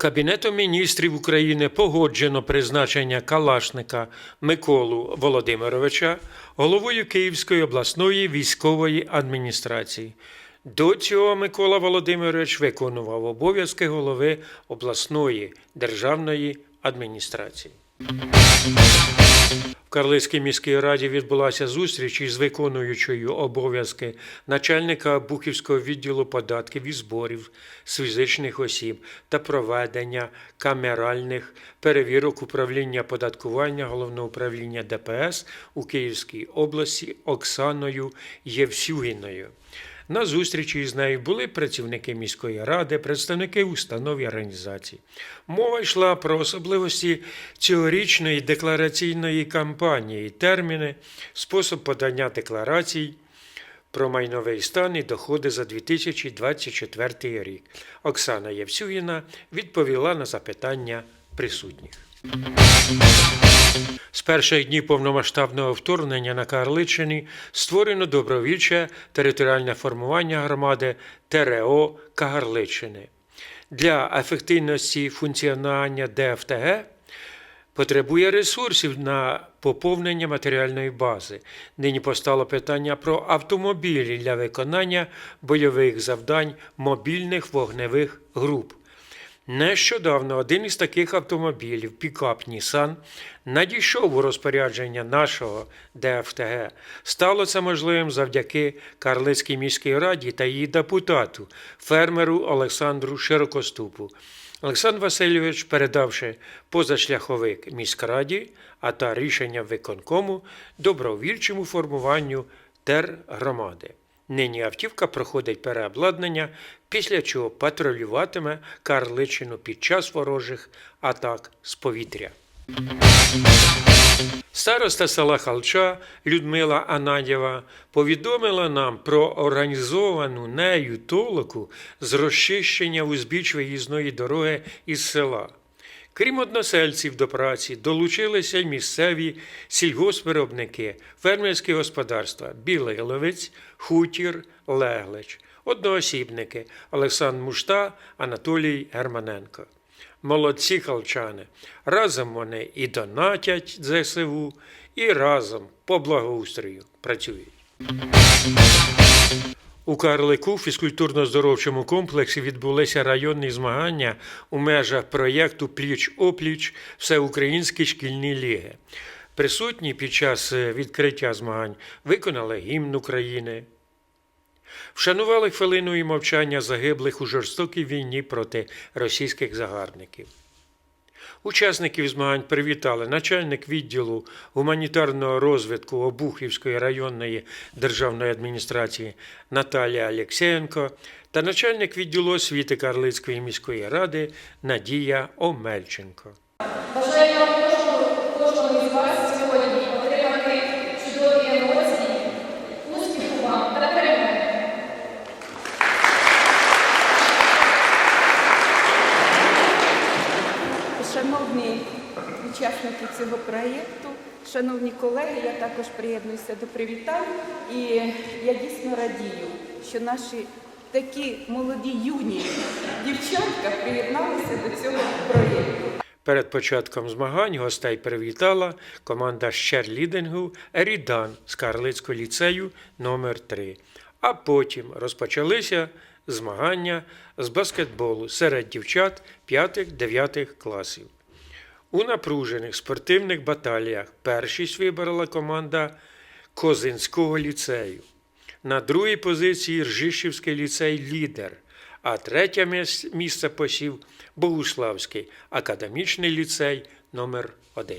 Кабінетом міністрів України погоджено призначення Калашника Миколу Володимировича головою Київської обласної військової адміністрації. До цього Микола Володимирович виконував обов'язки голови обласної державної адміністрації. Карлицькій міській раді відбулася зустріч із виконуючою обов'язки начальника Бухівського відділу податків і зборів з фізичних осіб та проведення камеральних перевірок управління податкування головного управління ДПС у Київській області Оксаною Євсюгіною. На зустрічі з нею були працівники міської ради, представники установ і організацій. Мова йшла про особливості цьогорічної деклараційної кампанії, терміни, спосіб подання декларацій про майновий стан і доходи за 2024 рік. Оксана Євсюгіна відповіла на запитання присутніх. З перших днів повномасштабного вторгнення на Карличині створено добровільче територіальне формування громади ТРО Кагарличини. Для ефективності функціонування ДФТГ потребує ресурсів на поповнення матеріальної бази. Нині постало питання про автомобілі для виконання бойових завдань мобільних вогневих груп. Нещодавно один із таких автомобілів, пікап Нісан, надійшов у розпорядження нашого ДФТГ. Стало це можливим завдяки Карлицькій міській раді та її депутату, фермеру Олександру Широкоступу. Олександр Васильович, передавши позашляховик міськраді, а та рішення виконкому добровільчому формуванню тергромади. Нині автівка проходить переобладнання, після чого патрулюватиме Карличину під час ворожих атак з повітря. Староста села Халча Людмила Анадєва повідомила нам про організовану нею толоку з розчищення узбіч виїзної дороги із села. Крім односельців до праці, долучилися й місцеві сільгоспвиробники, фермерські господарства Білий Ловець, Хутір, Леглич, одноосібники Олександр Мушта, Анатолій Германенко. Молодці халчани. Разом вони і донатять ЗСУ, і разом по благоустрою працюють. У Карлику фізкультурно-здоровчому комплексі відбулися районні змагання у межах проєкту Пліч опліч Всеукраїнські шкільні ліги. Присутні під час е, відкриття змагань виконали гімн України. Вшанували хвилиною мовчання загиблих у жорстокій війні проти російських загарбників. Учасників змагань привітали начальник відділу гуманітарного розвитку Обухівської районної державної адміністрації Наталія Алєксєєнко та начальник відділу освіти Карлицької міської ради Надія Омельченко. Шановні учасники цього проєкту, шановні колеги, я також приєднуюся до привітань. І я дійсно радію, що наші такі молоді юні дівчатка приєдналися до цього проєкту. Перед початком змагань гостей привітала команда з черлідингу Ерідан з Карлицького ліцею номер 3 А потім розпочалися змагання з баскетболу серед дівчат 5-9 класів. У напружених спортивних баталіях першість вибрала команда Козинського ліцею. На другій позиції Ржишівський ліцей лідер, а третє місце посів Богуславський академічний ліцей номер 1